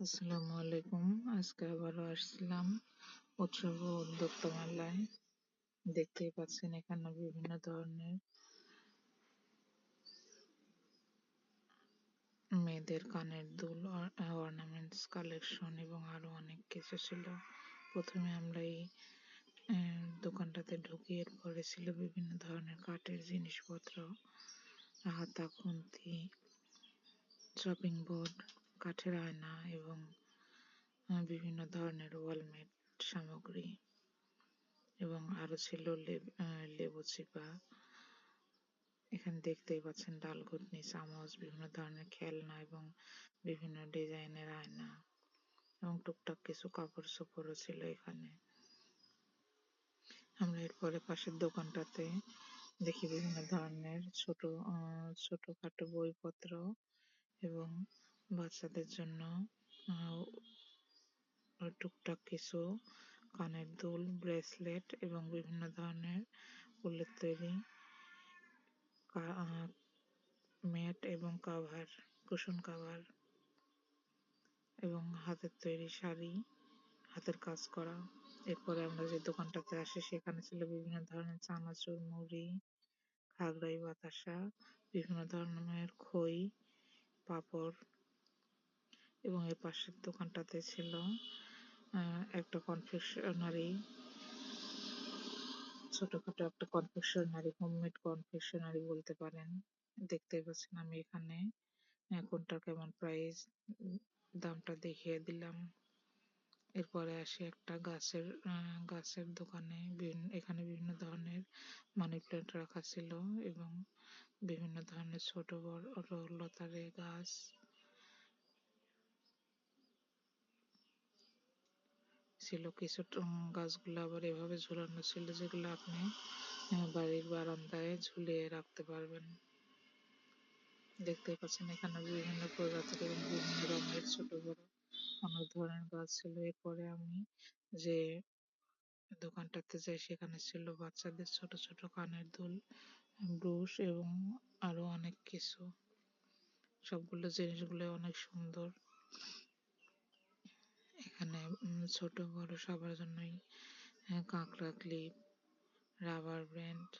আসসালামু আলাইকুম। আজকে আবারও আসছিলাম উৎসব উদ্যোক্তা মেলায় দেখতেই পাচ্ছেন এখানে বিভিন্ন ধরনের মেয়েদের কানের দুল অর্নামেন্টস কালেকশন এবং আরও অনেক কিছু ছিল। প্রথমে আমরা এই দোকানটাতে ঢুকি এরপরে ছিল বিভিন্ন ধরনের কাঠের জিনিসপত্র, হাতা, খুন্তি চপিং বোর্ড কাঠের আয়না এবং বিভিন্ন ধরনের ওয়ালমেট সামগ্রী এবং আরও ছিল লেব- চিপা। এখানে দেখতেই পাচ্ছেন ডাল ঘুটনি চামচ বিভিন্ন ধরনের খেলনা এবং বিভিন্ন ডিজাইনের আয়না এবং টুকটাক কিছু কাপড় চোপড়ও ছিল এখানে। আমরা এরপরে পাশের দোকানটাতে দেখি বিভিন্ন ধরনের ছোট আহ, ছোটখাটো বইপত্র এবং বাচ্চাদের জন্য টুকটাক কিছু কানের দুল, ব্রেসলেট এবং বিভিন্ন ধরনের উলের তৈরি ম্যাট এবং কাভার, কুশন কাভার এবং হাতের তৈরি শাড়ি, হাতের কাজ করা। এরপরে আমরা যে দোকানটাতে আসি, সেখানে ছিল বিভিন্ন ধরনের চানাচুর, মুড়ি, খাগড়াই, বাতাসা, বিভিন্ন ধরনের খই, পাপড় এবং এর পাশের দোকানটাতে ছিল একটা কনফেকশনারি ছোটখাটো একটা কনফেকশনারি হোমমেড কনফেকশনারি বলতে পারেন। দেখতে পাচ্ছেন আমি এখানে আহ, কোনটার কেমন প্রাইস দামটা দেখিয়ে দিলাম। এরপরে আসি একটা গাছের গাছের দোকানে। এখানে বিভিন্ন ধরনের মানি প্ল্যান্ট রাখা ছিল এবং বিভিন্ন ধরনের ছোট বড় লতারে গাছ ছিল। কিছু গাছগুলো আবার এভাবে ঝুলানো ছিল যেগুলো আপনি বাড়ির বারান্দায় ঝুলিয়ে রাখতে পারবেন। দেখতেই পাচ্ছেন এখানে বিভিন্ন প্রজাতির এবং বিভিন্ন রঙের ছোট বড় অনেক ধরনের গাছ ছিল। এরপরে আমি যে দোকানটাতে যাই সেখানে ছিল বাচ্চাদের ছোট ছোট কানের দুল, ব্রুশ এবং আরও অনেক কিছু। সবগুলো জিনিসগুলো অনেক সুন্দর। এখানে ছোট বড় সবার জন্যই আহ, কাঁকড়া ক্লিপ রাবার ব্যান্ড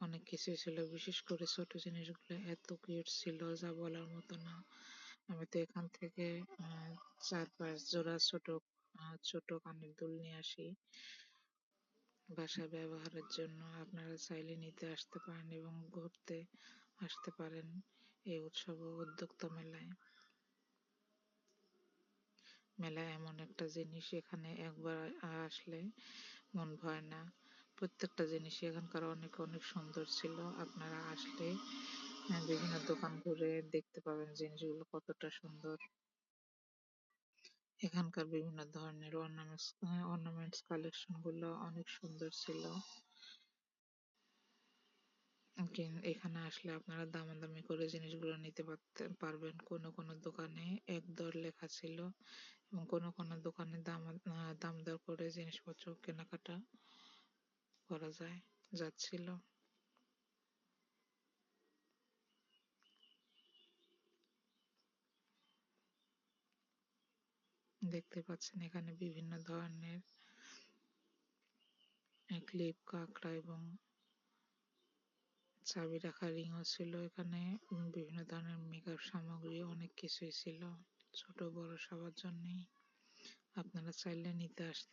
অনেক কিছুই ছিল। বিশেষ করে ছোট জিনিসগুলো এত কিউট ছিল যা বলার মতো না। আমি তো এখান থেকে চার পাঁচ জোড়া ছোট ছোট কানের দুল নিয়ে আসি। বাসায় ব্যবহারের জন্য আপনারা চাইলে নিতে আসতে পারেন এবং ঘুরতে আসতে পারেন এই উৎসব উদ্যোক্তা মেলায়। মেলা এমন একটা জিনিস এখানে একবার আসলে মন ভয় না। প্রত্যেকটা জিনিস এখানকার অনেক অনেক সুন্দর ছিল। আপনারা আসলে বিভিন্ন দোকান ঘুরে দেখতে পাবেন জিনিসগুলো কতটা সুন্দর। এখানকার বিভিন্ন ধরনের অর্নামেন্টস অর্নামেন্টস কালেকশনগুলো অনেক সুন্দর ছিল। এখানে আসলে আপনারা দামাদামি করে জিনিসগুলো নিতে পারবেন। কোনো কোনো দোকানে এক দর লেখা ছিল এবং কোনো কোনো দোকানে দাম দাম দর করে জিনিসপত্র কেনাকাটা করা যায়, যাচ্ছিল। দেখতে পাচ্ছেন এখানে বিভিন্ন ধরনের ক্লিপ কাঁকড়া এবং চাবি রাখার রিংও ছিল এখানে। বিভিন্ন ধরনের মেকআপ সামগ্রী, অনেক কিছুই ছিল। ছোট, বড় সবার জন্যই। আপনারা চাইলে নিতে আসতে